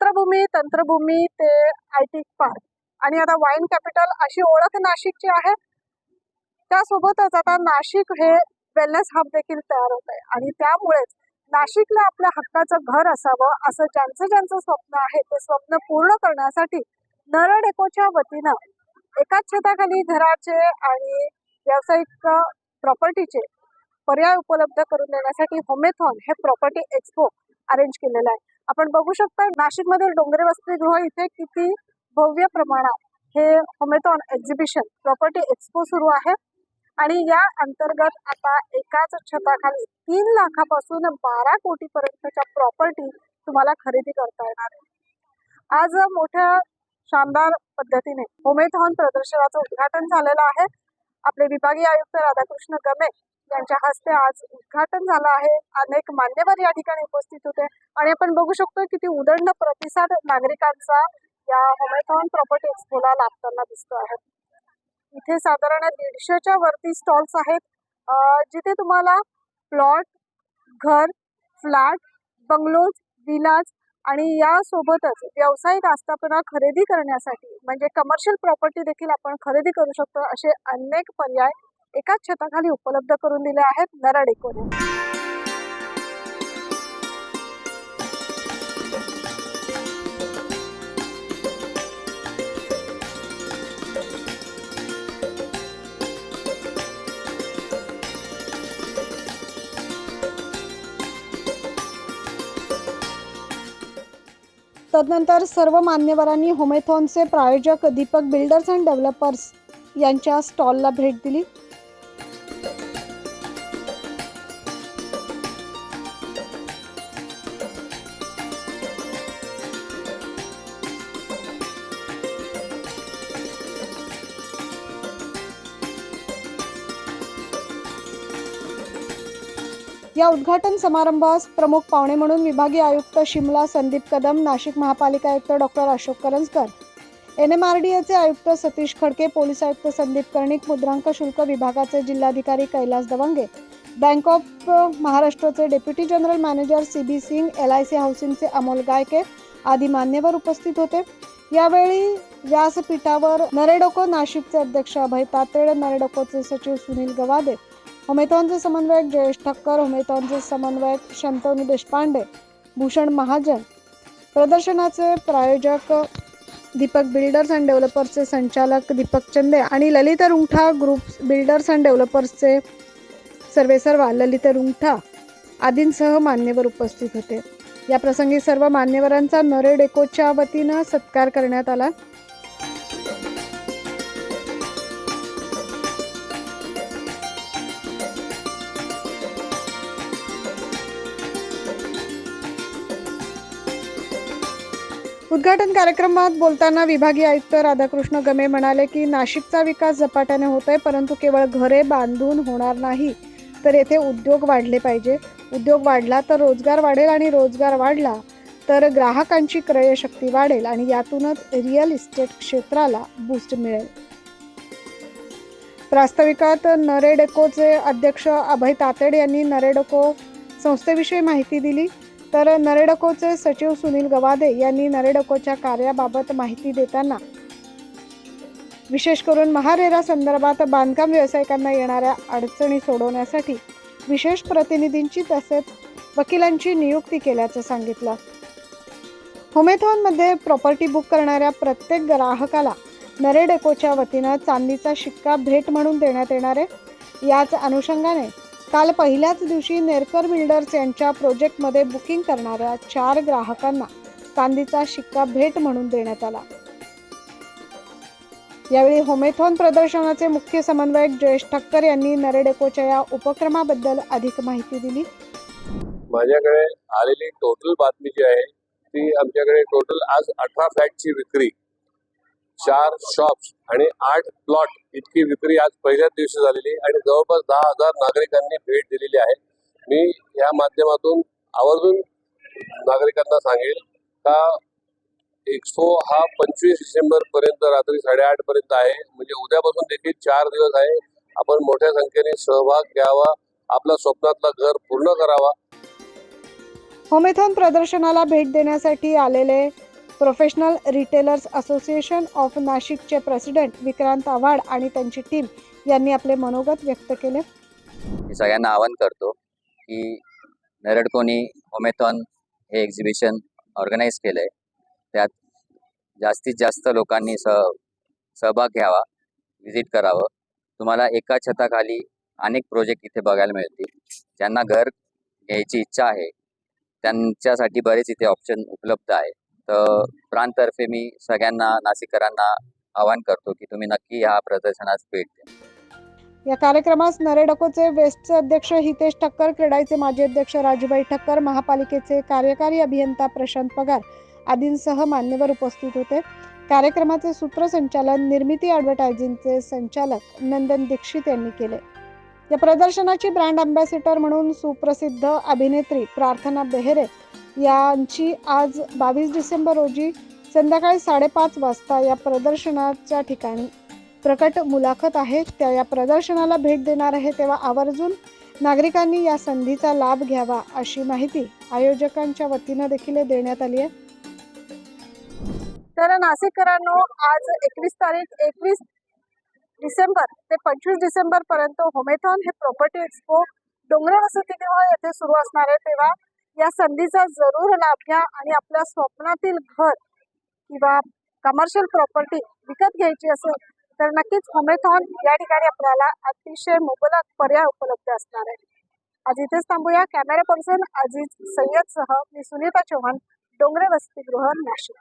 तंत्रभूमी तंत्रभूमी ते I T park. आणि आता वाईन कॅपिटल अशी ओळख नाशिकची आहे. त्यासोबतच आता नाशिक हे वेलनेस हब देखील तयार होत आहे. आणि त्यामुळेच नाशिकला आपल्या हक्काचं घर असावं असं ज्यांचं ज्यांचं स्वप्न आहे ते स्वप्न पूर्ण करण्यासाठी नरड एकोच्या वतीनं एकाच छताखाली घराचे आणि व्यावसायिक प्रॉपर्टीचे पर्याय उपलब्ध करून देण्यासाठी होमेथॉन हे प्रॉपर्टी एक्सपो अरेंज केलेलं आहे. आपण बघू शकता नाशिकमधील डोंगरे वसतिगृह इथे किती भव्य प्रमाणात हे होमेथॉन एक्झिबिशन प्रॉपर्टी एक्सपो सुरू आहे. आणि या अंतर्गत आता एकाच छताखाली तीन लाखापासून बारा कोटीपर्यंतच्या प्रॉपर्टी तुम्हाला खरेदी करता येणार आहे. आज मोठ्या शानदार पद्धतीने होमेथॉन प्रदर्शनाचं उद्घाटन झालेलं आहे. आपले विभागीय आयुक्त राधाकृष्ण गमे यांच्या हस्ते आज उद्घाटन झालं आहे. अनेक मान्यवर या ठिकाणी उपस्थित होते. आणि आपण बघू शकतो किती उदंड प्रतिसाद नागरिकांचा या होमेथॉन प्रॉपर्टी एक्सपोला लागताना दिसतो आहे. इथे साधारण दीडशेच्या वरती स्टॉल्स आहेत. जिथे तुम्हाला प्लॉट घर फ्लॅट बंगलोज विलाज आणि यासोबतच व्यावसायिक आस्थापना खरेदी करण्यासाठी म्हणजे कमर्शियल प्रॉपर्टी देखील आपण खरेदी करू शकतो असे अनेक पर्याय एकाच छताखाली उपलब्ध करून दिले आहेत नरड एकोने तदनंतर सर्व मान्यवरांनी होमेथॉनचे प्रायोजक दीपक बिल्डर्स अँड डेव्हलपर्स यांच्या स्टॉलला भेट दिली. या उद्घाटन समारंभास प्रमुख पाहुणे म्हणून विभागीय आयुक्त शिमला संदीप कदम नाशिक महापालिका आयुक्त doctor Ashok Karanjkar N M R D एचे आयुक्त सतीश खडके पोलीस आयुक्त संदीप कर्णिक मुद्रांक शुल्क विभागाचे जिल्हाधिकारी कैलास दवंगे बँक ऑफ महाराष्ट्राचे deputy general manager C B Singh L I C हाऊसिंगचे Amol Gayke आदी मान्यवर उपस्थित होते. यावेळी व्यासपीठावर नरेडोको नाशिकचे अध्यक्ष अभय तातेड नरेडोकोचे सचिव सुनील गवादे होमेथॉनचे समन्वयक जयेश ठक्कर होमेथॉनचे समन्वयक शंतनू देशपांडे भूषण महाजन. प्रदर्शनाचे प्रायोजक दीपक बिल्डर्स अँड डेव्हलपर्सचे संचालक दीपक चंदे आणि Lalit Rungtha group builders and डेव्हलपर्सचे सर्वेसर्वा ललित रुंगठा आदींसह मान्यवर उपस्थित होते. या प्रसंगी सर्व मान्यवरांचा नरेडेकोच्या वतीनं सत्कार करण्यात आला. उद्घाटन कार्यक्रमात बोलताना विभागीय आयुक्त राधाकृष्ण गमे म्हणाले की नाशिकचा विकास झपाट्याने होत आहे परंतु केवळ घरे बांधून होणार नाही तर येथे उद्योग वाढले पाहिजे. उद्योग वाढला तर रोजगार वाढेल आणि रोजगार वाढला तर ग्राहकांची क्रयशक्ती वाढेल आणि यातूनच रिअल इस्टेट क्षेत्राला बूस्ट मिळेल. प्रास्ताविकात नरेडेकोचे अध्यक्ष अभय तातेड यांनी नरेडेको संस्थेविषयी माहिती दिली. तर नरेडकोचे सचिव सुनील गवादे यांनी नरेडकोच्या कार्याबाबत माहिती देताना विशेष करून महारेरा संदर्भात बांधकाम व्यावसायिकांना येणाऱ्या अडचणी सोडवण्यासाठी विशेष प्रतिनिधींची तसेच वकिलांची नियुक्ती केल्याचं सांगितलं. होमेथॉनमध्ये प्रॉपर्टी बुक करणाऱ्या प्रत्येक ग्राहकाला नरेडेकोच्या वतीनं चांदीचा शिक्का भेट म्हणून देण्यात येणार आहे. याच अनुषंगाने काल पहिल्याच दिवशी नेरकर बिल्डर्स यांच्या प्रोजेक्टमध्ये बुकिंग करणाऱ्या चार ग्राहकांना चांदीचा शिक्का भेट म्हणून देण्यात आला. यावेळी होमेथॉन प्रदर्शनाचे मुख्य समन्वयक जयेश ठक्कर यांनी नरेडेकोच्या या उपक्रमाबद्दल अधिक माहिती दिली. माझ्याकडे आलेली टोटल बातमी जी आहे ती आमच्याकडे टोटल आज अठरा फ्लॅटची विक्री चार शॉप्स आणि आठ प्लॉट इतकी विक्री आज पहिल्याच दिवशी झालेली आणि जवळपास दहा हजार नागरिकांनी भेट दिलेली आहे. मी या माध्यमातून आवर्जून नागरिकांना सांगेल का एक्सपो हा पंचवीस डिसेंबर पर्यंत रात्री साडेआठ पर्यंत आहे. म्हणजे उद्यापासून देखील चार दिवस आहे. आपण मोठ्या संख्येने सहभाग घ्यावा. आपला स्वप्नातला घर पूर्ण करावा. होमेथॉन प्रदर्शनाला भेट देण्यासाठी आलेले प्रोफेशनल रिटेलर्स असोसिएशन ऑफ नाशिकचे प्रेसिडेंट विक्रांत आव्हाड आणि त्यांची टीम यांनी आपले मनोगत व्यक्त केले. मी सगळ्यांना आवाहन करतो की नरडकोनी होमेथॉन हे एक्झिबिशन ऑर्गनाईज केलं आहे त्यात जास्तीत जास्त लोकांनी सह सहभाग घ्यावा व्हिजिट करावं. तुम्हाला एका छताखाली अनेक प्रोजेक्ट इथे बघायला मिळतील. ज्यांना घर घ्यायची इच्छा आहे त्यांच्यासाठी बरेच इथे ऑप्शन उपलब्ध आहे. तर प्रांतर्फे मी सगळ्यांना नाशिककरांना आवाहन करतो की तुम्ही नक्की या प्रदर्शनास भेट द्या. या कार्यक्रमास नरेडकोचे वेस्टचे अध्यक्ष हितेश ठक्कर क्रीडाईचे माजी अध्यक्ष राजूबाई ठक्कर महापालिकेचे कार्यकारी अभियंता प्रशांत पगार आदींसह मान्यवर उपस्थित होते. कार्यक्रमाचे सूत्रसंचालन निर्मिती ॲडव्हर्टायझिंगचे संचालक नंदन दीक्षित यांनी केले. या प्रदर्शनाची ब्रँड अँबॅसिडर म्हणून सुप्रसिद्ध अभिनेत्री प्रार्थना बेहेरे यांची आज बावीस डिसेंबर रोजी संध्याकाळी साडेपाच वाजता या प्रदर्शनाच्या ठिकाणी प्रकट मुलाखत आहे. त्या या प्रदर्शनाला भेट देणार आहे तेव्हा आवर्जून नागरिकांनी या संधीचा लाभ घ्यावा अशी माहिती आयोजकांच्या वतीनं देखील देण्यात आली आहे. तर नाशिककरांनो आज एकवीस तारीख एकवीस डिसेंबर ते पंचवीस डिसेंबर पर्यंत होमेथॉन हे प्रॉपर्टी एक्सपो डोंगरे वसतिगृह येथे सुरू असणार आहे. तेव्हा या संधीचा जरूर लाभ घ्या आणि आपल्या स्वप्नातील घर किंवा कमर्शियल प्रॉपर्टी विकत घ्यायची असेल तर नक्कीच होमेथॉन या ठिकाणी आपल्याला अतिशय मुबलक पर्याय उपलब्ध असणार आहे. आज इथेच थांबूया. कॅमेरा पर्सन अजिज सय्यद सह मी सुनीता चव्हाण डोंगरे वसतिगृह नाशिक.